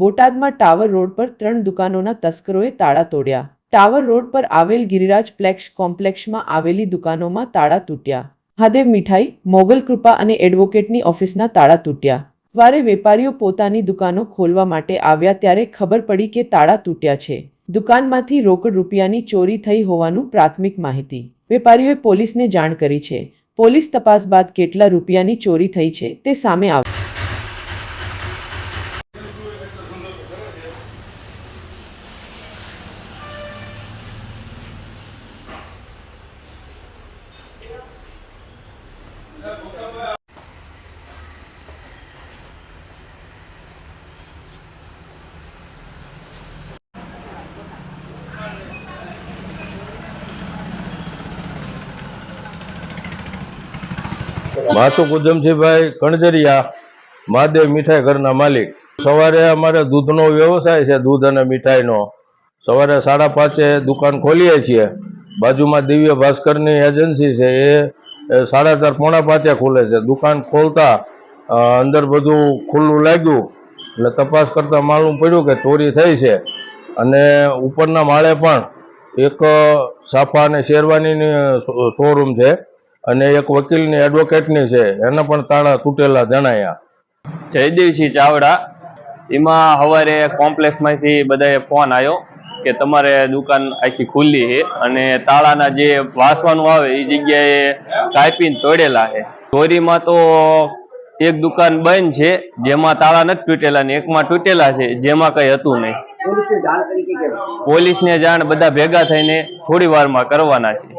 બોટાદમાં tower road પર ત્રણ દુકાનોના તસ્કરોએ તાળા તોડ્યા. ટાવર રોડ પર આવેલ ગિરિરાજ પ્લેક્સ કોમ્પ્લેક્ષમાં આવેલી દુકાનોમાં તાળા તૂટ્યા. હાદેવ મીઠાઈ, મોગલ કૃપા અને એડવોકેટની ઓફિસના તાળા તૂટ્યા. વારે વેપારીઓ પોતાની દુકાનો ખોલવા માટે આવ્યા ત્યારે ખબર પડી કે તાળા તૂટ્યા છે. દુકાનમાંથી રોકડ રૂપિયાની ચોરી થઈ હોવાનું પ્રાથમિક માહિતી. વેપારીઓએ પોલીસને જાણ કરી છે. પોલીસ તપાસ બાદ કેટલા રૂપિયાની ચોરી થઈ છે તે સામે આવ્યું માસુક ઉધમસિંહભાઈ કણજરિયા, મહાદેવ મીઠાઈ ઘરના માલિક. સવારે અમારે દૂધનો વ્યવસાય છે, દૂધ અને મીઠાઈનો. સવારે સાડા પાંચે દુકાન ખોલીએ છીએ. બાજુમાં દિવ્ય ભાસ્કરની એજન્સી છે, એ સાડા ચાર પોણા પાંચે ખુલે છે. દુકાન ખોલતા અંદર બધું ખુલ્લું લાગ્યું. એટલે તપાસ કરતાં માલુમ પડ્યું કે ચોરી થઈ છે. અને ઉપરના માળે પણ એક સાફા અને શેરવાનીની શોરૂમ છે અને એક વકીલની એડવોકેટની છે. એના પણ તાળા તૂટેલા જણાયા. જયદેવસિંહ ચાવડા, એમાં સવારે કોમ્પ્લેક્સમાંથી બધાએ ફોન આવ્યો કે તમારે દુકાન આખી ખુલ્લી છે અને તાળાના જે વાસવાનું આવે એ જગ્યાએ કાપીને તોડેલા છે. ચોરીમાં તો એક દુકાન બંધ છે જેમાં તાળા નથી તૂટેલા ને એકમાં તૂટેલા છે જેમાં કઈ હતું નહીં. પોલીસને જાણ કેમ? પોલીસને જાણ બધા ભેગા થઈને થોડી વારમાં કરવાના છે.